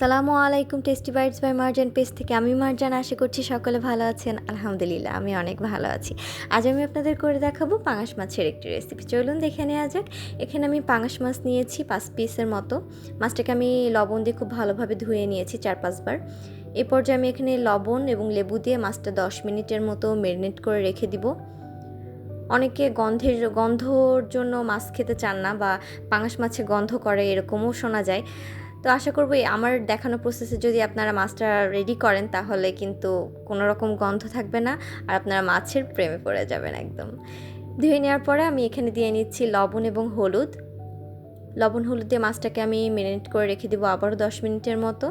সালামু আলাইকুম tasty bites by Marjan page থেকে আমি মার্জান, আশা করছি সকলে ভালো আছেন। আলহামদুলিল্লাহ, আমি অনেক ভালো আছি। আজ আমি আপনাদের করে দেখাবো পাঙাশ মাছের একটি রেসিপি চলুন দেখে নেওয়া যাক। এখানে আমি পাঙাশ মাছ নিয়েছি পাঁচ পিসের মতো। মাছটাকে আমি লবণ দিয়ে খুব ভালোভাবে ধুয়ে নিয়েছি চার পাঁচবার এ পর্যায়ে আমি এখানে লবণ এবং লেবু দিয়ে মাছটা দশ মিনিটের মতো ম্যারিনেট করে রেখে দিব। অনেকে গন্ধের, গন্ধর জন্য মাছ খেতে চান না বা পাঙাশ মাছে গন্ধ করে এরকমও শোনা যায়। তো আশা করব আমার দেখানো প্রসেসে যদি আপনারা মাছটা রেডি করেন, তাহলে কিন্তু কোনো রকম গন্ধ থাকবে না আর আপনারা মাছের প্রেমে পড়ে যাবেন একদম। ধুয়ে নেওয়ার পরে আমি এখানে দিয়ে নিচ্ছি লবণ এবং হলুদ। লবণ হলুদ দিয়ে মাছটাকে আমি মেরিনেট করে রেখে দেবো আবারও দশ মিনিটের মতো।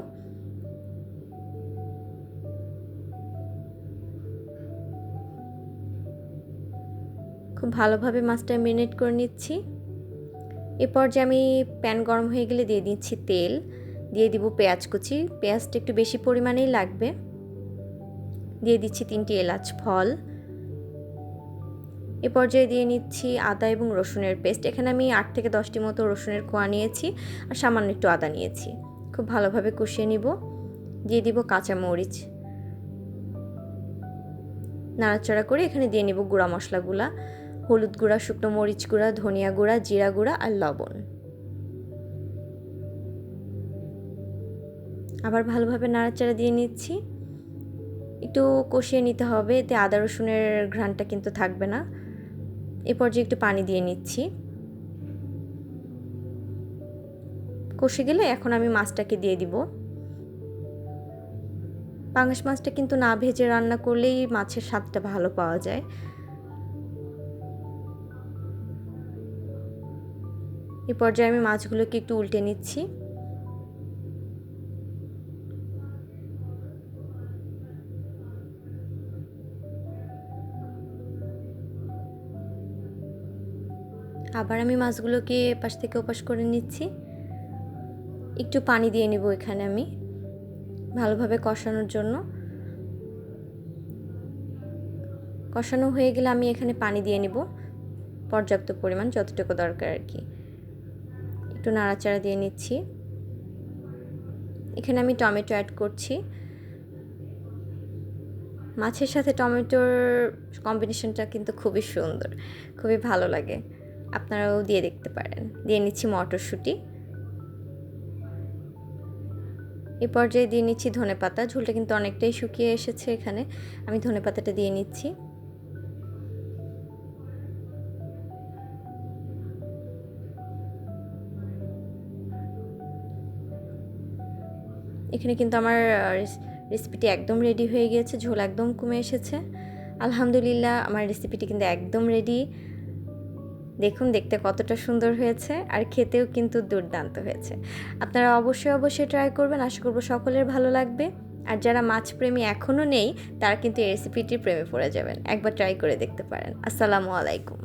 খুব ভালোভাবে মাছটা মেরিনেট করে নিচ্ছি। এ পর্যায়ে আমি প্যান গরম হয়ে গেলে দিয়ে দিচ্ছি তেল। দিয়ে দিব পেঁয়াজ কুচি। পেঁয়াজটা একটু বেশি পরিমাণেই লাগবে। দিয়ে দিচ্ছি তিনটি এলাচ ফল। এ পর্যায়ে দিয়ে নিচ্ছি আদা এবং রসুনের পেস্ট। এখানে আমি আট থেকে দশটি মতো রসুনের কোয়া নিয়েছি আর সামান্য একটু আদা নিয়েছি। খুব ভালোভাবে কষিয়ে নিব। দিয়ে দিব কাঁচা মরিচ নাড়াচাড়া করে এখানে দিয়ে নিব গুঁড়া মশলাগুলা। হলুদ গুঁড়া, শুকনো মরিচ গুঁড়া, ধনিয়া গুঁড়া, জিরা গুঁড়া আর লবণ। আবার ভালোভাবে নাড়াচাড়া দিয়ে নিচ্ছি। একটু কষিয়ে নিতে হবে, এতে আদা রসুনের ঘ্রাণটা কিন্তু থাকবে না। এ পর্যায়ে একটু পানি দিয়ে নিচ্ছি। কষে গেলে এখন আমি মাছটাকে দিয়ে দিব। পাঙাশ মাছটা কিন্তু না ভেজে রান্না করলেই মাছের স্বাদটা ভালো পাওয়া যায়। এ পর্যায়ে আমি মাছগুলোকে একটু উল্টে নিচ্ছি। আবার আমি মাছগুলোকে এপাশ থেকে ওপাশ করে নিচ্ছি। একটু পানি দিয়ে নেব এখানে আমি, ভালোভাবে কষানোর জন্য। কষানো হয়ে গেলে আমি এখানে পানি দিয়ে নেব, পর্যাপ্ত পরিমাণ, যতটুকু দরকার আর কি। একটু নাড়াচাড়া দিয়ে নিচ্ছি। এখানে আমি টমেটো অ্যাড করছি। মাছের সাথে টমেটোর কম্বিনেশনটা কিন্তু খুবই সুন্দর, খুবই ভালো লাগে। আপনারাও দিয়ে দেখতে পারেন। দিয়ে নিচ্ছি মটরশুঁটি। এই পর্যায়ে দিয়ে নিচ্ছি ধনে পাতা ঝোলটা কিন্তু অনেকটাই শুকিয়ে এসেছে এখানে। আমি ধনে পাতাটা দিয়ে নিচ্ছি। এখানে কিন্তু আমার রেসিপিটি একদম রেডি হয়ে গিয়েছে, ঝোল একদম কমে এসেছে। আলহামদুলিল্লাহ, আমার রেসিপিটি কিন্তু একদম রেডি দেখুন, দেখতে কতটা সুন্দর হয়েছে, আর খেতেও কিন্তু দুর্দান্ত হয়েছে। আপনারা অবশ্যই অবশ্যই ট্রাই করবেন, আশা করব সকলের ভালো লাগবে। আর যারা মাছ প্রেমী এখনও নেই, তারা কিন্তু এই রেসিপিটির প্রেমে পড়ে যাবেন। একবার ট্রাই করে দেখতে পারেন। আসসালামু আলাইকুম।